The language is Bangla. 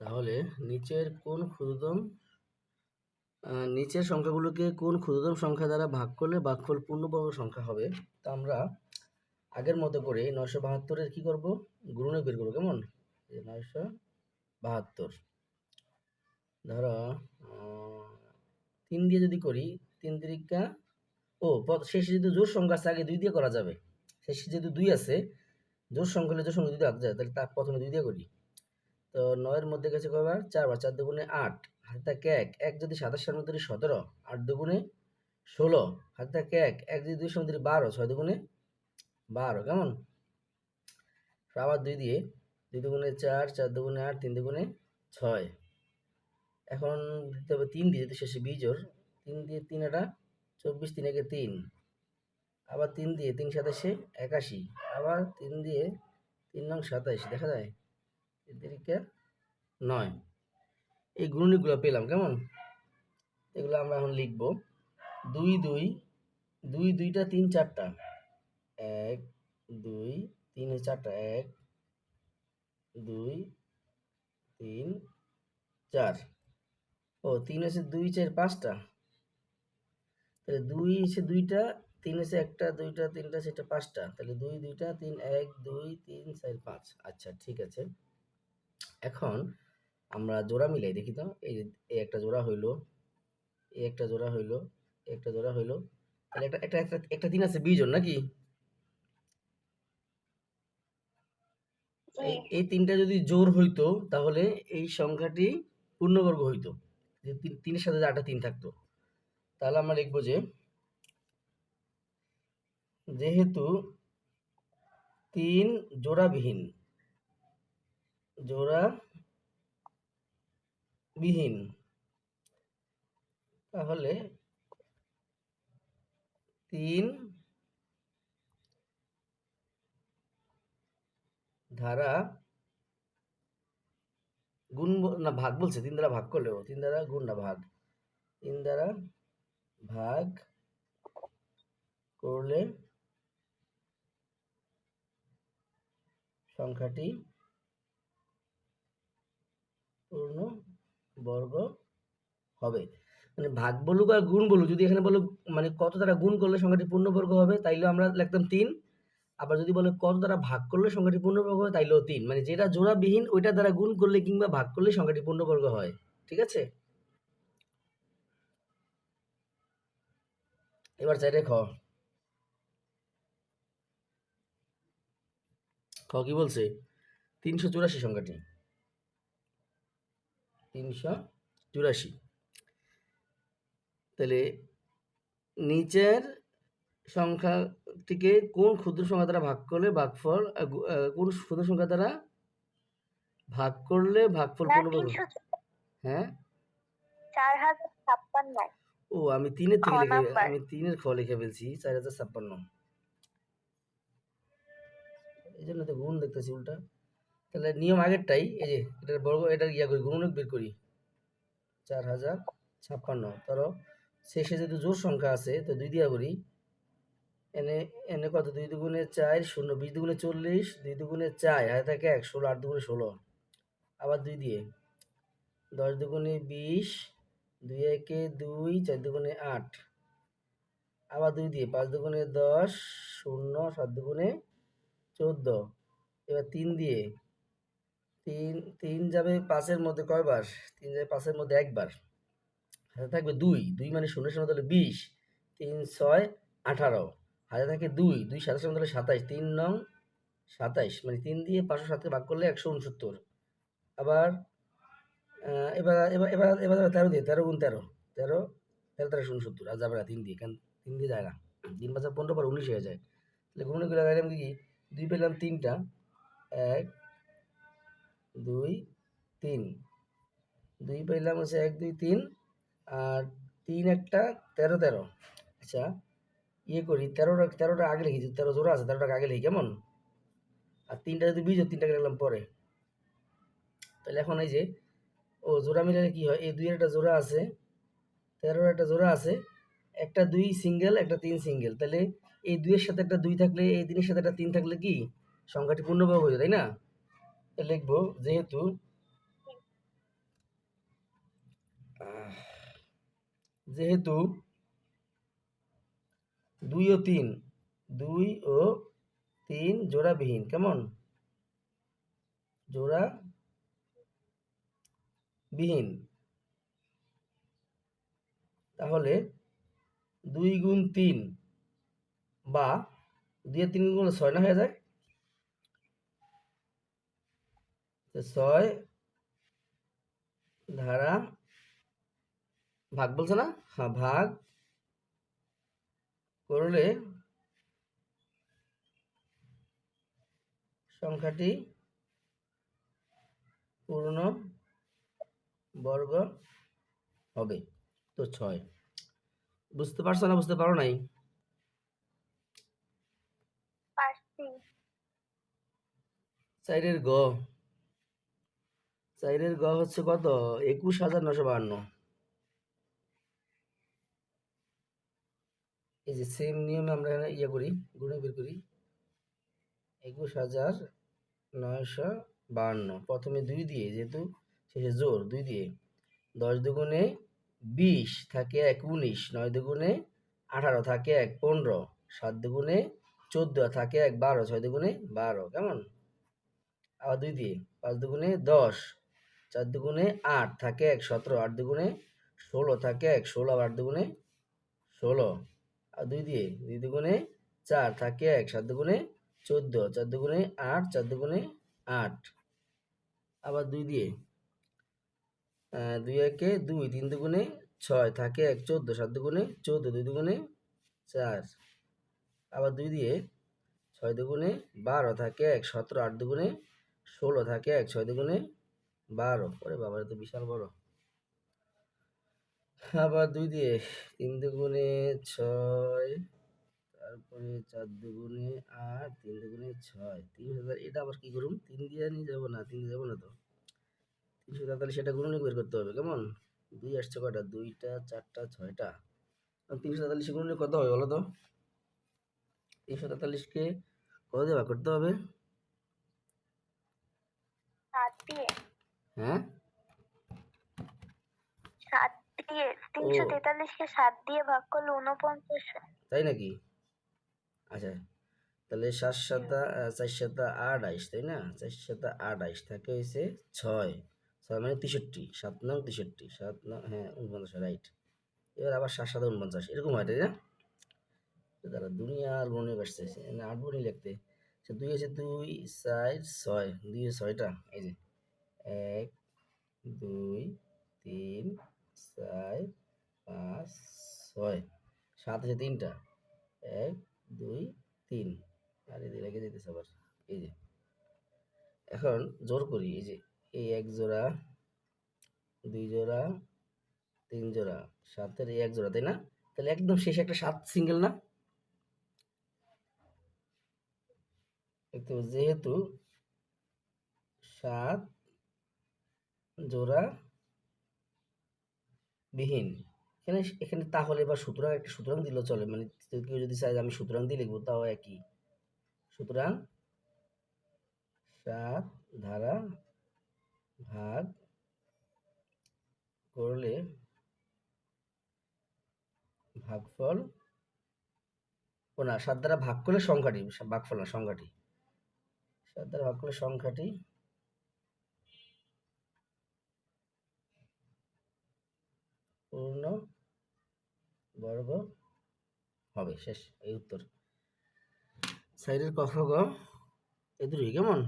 তাহলে নিচের কোন ক্ষুদ্রতম নিচের সংখ্যাগুলোকে কোন ক্ষুদ্রতম সংখ্যা দ্বারা ভাগ করলে ভাগফল পূর্ণবর্গ সংখ্যা হবে? তা আমরা আগের মতো করে নয়শো বাহাত্তরের কী করব? গুণনে বের করব কেমন? নয়শো বাহাত্তর। ধরো তিন দিয়ে যদি করি, তিন তিরিকা ও শেষে যদি জোর সংখ্যা আছে, আগে দুই দিয়ে করা যাবে। শেষে যেহেতু দুই আছে জোর সংখ্যা হলে জোর সংখ্যা দিয়ে আগে যায়, তাহলে তার প্রথমে দুই দিয়ে করি। তো নয়ের মধ্যে গেছে কয়বার? চারবার, চার দুগুণে আট, হাতে থাকে এক এক যদি মধ্যে ধরি সতেরো, আট দুগুণে ষোলো, হাতে থাকে এক এক যদি দুই ধরি বারো, ছয় দুগুণে বারো, কেমন? আবার দুই দিয়ে, দুই দুগুণে চার চার দুগুণে আট, তিন দুগুণে ছয়। এখন দিতে হবে তিন দিয়ে, যেহেতু শেষে বিজোর তিন দিয়ে তিন এটা চব্বিশ, তিন একে তিন। আবার তিন দিয়ে তিন সাতাশে একাশি, আবার তিন দিয়ে তিন নং সাতাইশ দেখা যায়? তিরিকে নয়। এই গুণনীগুলো পেলাম, কেমন? এগুলো আমরা এখন লিখব। দুই দুই দুই, দুইটা, তিন, চারটা। এক, দুই, তিন চারটা। এক, দুই, তিন, চার। ও, তিন হচ্ছে দুই, চার, পাঁচটা। তাহলে দুই হচ্ছে দুইটা, তিন হচ্ছে একটা, দুইটা, তিনটা, সেটা পাঁচটা। তাহলে দুই, দুইটা, তিন, এক, দুই, তিন, চার, পাঁচ। আচ্ছা ঠিক আছে। এখন আমরা জোড়া মিলাই দেখি তো, এই এই একটা জোড়া হইল এই একটা জোড়া হইল একটা জোড়া হইল, তাহলে একটা একটা একটা একটা তিন আছে বিজন নাকি? এই তিনটা যদি জোর হইতো, তাহলে এই সংখ্যাটি পূর্ণবর্গ হইতো, যে তিন- তিনের সাথে যে আটটা তিন থাকতো। তাহলে আমরা লিখব যে, যেহেতু তিন জোড়াবিহীন জোড়া বিহীন। তাহলে তিন ধারা গুণ না, ভাগ বলছে, তিন দ্বারা ভাগ করলেও তিন দ্বারা গুণ না, ভাগ। তিন দ্বারা ভাগ করলে সংখ্যাটি পূর্ণ বর্গ হবে। মানে ভাগ বলুক আর গুণ বলুক, যদি এখানে বলো মানে কত দ্বারা গুণ করলে সংখ্যাটি পূর্ণবর্গ হবে তাইলে আমরা লিখতাম তিন। আবার যদি বলে কত দ্বারা ভাগ করলে সংখ্যাটি পূর্ণবর্গ হয় তাইলেও তিন। মানে যেটা জোড়াবিহীন, ওইটা দ্বারা গুণ করলে কিংবা ভাগ করলে সংখ্যাটি পূর্ণবর্গ হয়। ঠিক আছে? এবার চাইলে খ। খ কি বলছে? তিনশো চুরাশি সংখ্যাটি। তিনশো চুরাশি। তাহলে নিচের সংখ্যাটিকে কোন ক্ষুদ্র সংখ্যা দ্বারা ভাগ করলে ভাগফল কোন ক্ষুদ্র সংখ্যা দ্বারা ভাগ করলে ভাগফল না পূর্ণবর্গ হ্যাঁ? ও আমি তিনের থেকে লিখে আমি তিনের খ লিখে ফেলছি চার হাজার ছাপ্পান্ন। এই জন্য তো গুণ দেখতেছি উল্টা। তাহলে নিয়ম আগেরটাই, এই যে এটার বর্গ, এটার ইয়া করি গুণক বের করি। চার হাজার ছাপ্পান্ন। ধরো, শেষে যদি জোর সংখ্যা আছে, তো দুই দিয়া করি। এনে এনে কত? দুই দুগুণে চার শূন্য, বিশ দুগুণে চল্লিশ, দুই দুগুণে চার, হাতে থাকে এক, ষোলো, আট দুগুণে ষোলো। আবার দুই দিয়ে। দশ দুগুণে বিশ, দুই একে দুই, চার দুগুণে আট। আবার দুই দিয়ে, পাঁচ দুগুণে দশ, শূন্য, সাত দুগুণে চোদ্দ। এবার তিন দিয়ে তিন তিন যাবে পাঁচের মধ্যে কয়বার? তিন যাবে পাঁচের মধ্যে একবার। হাতে থাকবে দুই দুই মানে শূন্য শূন্য তাহলে বিশ। তিন, ছয়, আঠারো। হাতে থাকে দুই দুই সাতাশ তাহলে সাতাইশ। তিন নং সাতাইশ মানে তিন দিয়ে পাঁচশো সাতকে ভাগ করলে একশো উনসত্তর। আবার এবার এবার এবার এবার তেরো দিয়ে, তেরো গুণ তেরো। তেরো তেরো তেরোশো উনসত্তর। আর যাবে না, তিন দিয়ে কারণ তিন দিয়ে যায় না। তিন পাঁচ পনেরো পর উনিশ হয়ে যায়। তাহলে কোনো করে লাগাইলাম কি? দুই পেলাম তিনটা। এক দুই, তিন। দুই পাইলাম হচ্ছে এক, দুই, তিন আর তিন একটা তেরো তেরো। আচ্ছা ইয়ে করি, তেরোটা তেরোটা আগে লিখি তেরো জোড়া আছে, তেরোটাকে আগে লিখি, কেমন? আর তিনটা যদি বিজো তিনটাকে লিখলাম পরে। তাহলে এখন এই যে, ও জোড়া মিলালে কি হয়? এই দুইয়ের একটা জোড়া আছে, তেরোর একটা জোড়া আছে, একটা দুই সিঙ্গেল, একটা তিন সিঙ্গেল। তাহলে এই দুইয়ের সাথে একটা দুই থাকলে, এই তিনের সাথে একটা তিন থাকলে কি? সংখ্যাটি পূর্ণবর্গ হয়ে যায়, তাই না? লিখব যেহেতু। যেহেতু দুই ও তিন, দুই ও তিন জোড়াবিহীন কেমন? জোড়া বিহীন। তাহলে দুই গুণ তিন বা দুই তিন গুণ ছয় না হয়ে যায় তো ছয় ধারা ভাগ বলছে না? হ্যাঁ ভাগ করলে সংখ্যাটি পূর্ণ বর্গ হবে। তো ছয়। বুঝতে পারছ না? বুঝতে পারো নাই? চাইরের গ। চাইরের গ হচ্ছে কত? একুশ হাজার নশো বাহান্ন। এই যে সেম নিয়মে আমরা ইয়ে করি, গুণে বের করি। একুশ হাজার নয়শো বাহান্ন। প্রথমে দুই দিয়ে, যেহেতু শেষে জোর, দুই দিয়ে। দশ দুগুণে বিশ থাকে এক, উনিশ। নয় দুগুণে আঠারো থাকে এক, পনেরো। সাত দুগুণে চোদ্দ থাকে এক, বারো। ছয় দুগুণে বারো। কেমন? আবার দুই দিয়ে, পাঁচ দুগুণে দশ। চার দুগুণে আট থাকে এক সতেরো, আট দুগুণে ষোলো থাকে এক ষোলো আট দুগুণে ষোলো। আর দুই দিয়ে দুই দুগুণে চার থাকে এক, সাত দুগুণে চোদ্দ, চার দুগুণে আট, চার দুগুণে আট। আবার দুই দিয়ে দুই একে দুই, তিন দুগুণে ছয় থাকে এক চোদ্দ, সাত দুগুণে চোদ্দ, দুই দুগুণে চার। আবার দুই দিয়ে ছয় দুগুণে বারো থাকে এক সতেরো, আট দুগুণে ষোলো থাকে এক ছয় দুগুণে বারো, ওরে বাবা এ তো বিশাল বড়। আবার দুই দিয়ে, তিন দুগুণে ছয়, তারপরে চার দুগুণে আট, তিন দুগুণে ছয়, তিন হাজার, এটা আবার কি করুম? তিন দিয়ে নিয়ে যাব না, তিন দিয়ে যাব না তো। তিনশো তেতাল্লিশ, সেটা গুণনে বের করতে হবে, কেমন? দুই আসছে কয়টা? দুইটা, চারটা, ছয়টা। তিনশো তেতাল্লিশ গুণনে কত হবে বলো তো? তিনশো তেতাল্লিশকে কত দিয়ে ভাগ করতে হবে সাত দিয়ে হ্যাঁ? সাত দিয়ে তিনশো তেতাল্লিশকে সাত দিয়ে ভাগ করলে উনপঞ্চাশ তাই নাকি? আচ্ছা তাহলে সাত সাতা চার সাতা আঠাইশ তাই না? চার সাতা আঠাইশ থাকে হয়েছে ছয়। ছয় মানে তেষট্টি সাত নং তেষট্টি সাত নং হ্যাঁ উনপঞ্চাশ রাইট। এবার আবার সাত সাতা উনপঞ্চাশ এরকম হয় তাই না? তারা দুনিয়ার গণে বসছে না আট বনি লিখতে। সে দুই আছে দুই চার ছয় দুই ছয়টা এই যে। এক, দুই, তিন, চার, পাঁচ, ছয়। সাত আছে তিনটা। এক, দুই, তিন। আর এদিকে লেগে যেতেছে আবার। এই যে। এখন জোর করি, এই যে। এই এক জোড়া, দুই জোড়া, তিন জোড়া। সাতের এই এক জোড়া, তাই না? তাহলে একদম শেষে একটা সাত সিঙ্গেল না? যেহেতু সাত জোড়া বিহীন। এখানে এখানে তাহলে বা সুতরাং একটা সুতরাং দিলেও চলে। মানে কেউ যদি চায় আমি সুতরাং দিয়ে লিখব, তাও একই। সুতরাং সাত ধারা ভাগ করলে ভাগফল ও না, সাত দ্বারা ভাগ করলে সংখ্যাটি ভাগফল না, সংখ্যাটি। সাত দ্বারা ভাগ করলে সংখ্যাটি পূর্ণ বর্গ হবে। শেষ এই উত্তর। সাইডের কখ গ এ দুটোই কেমন?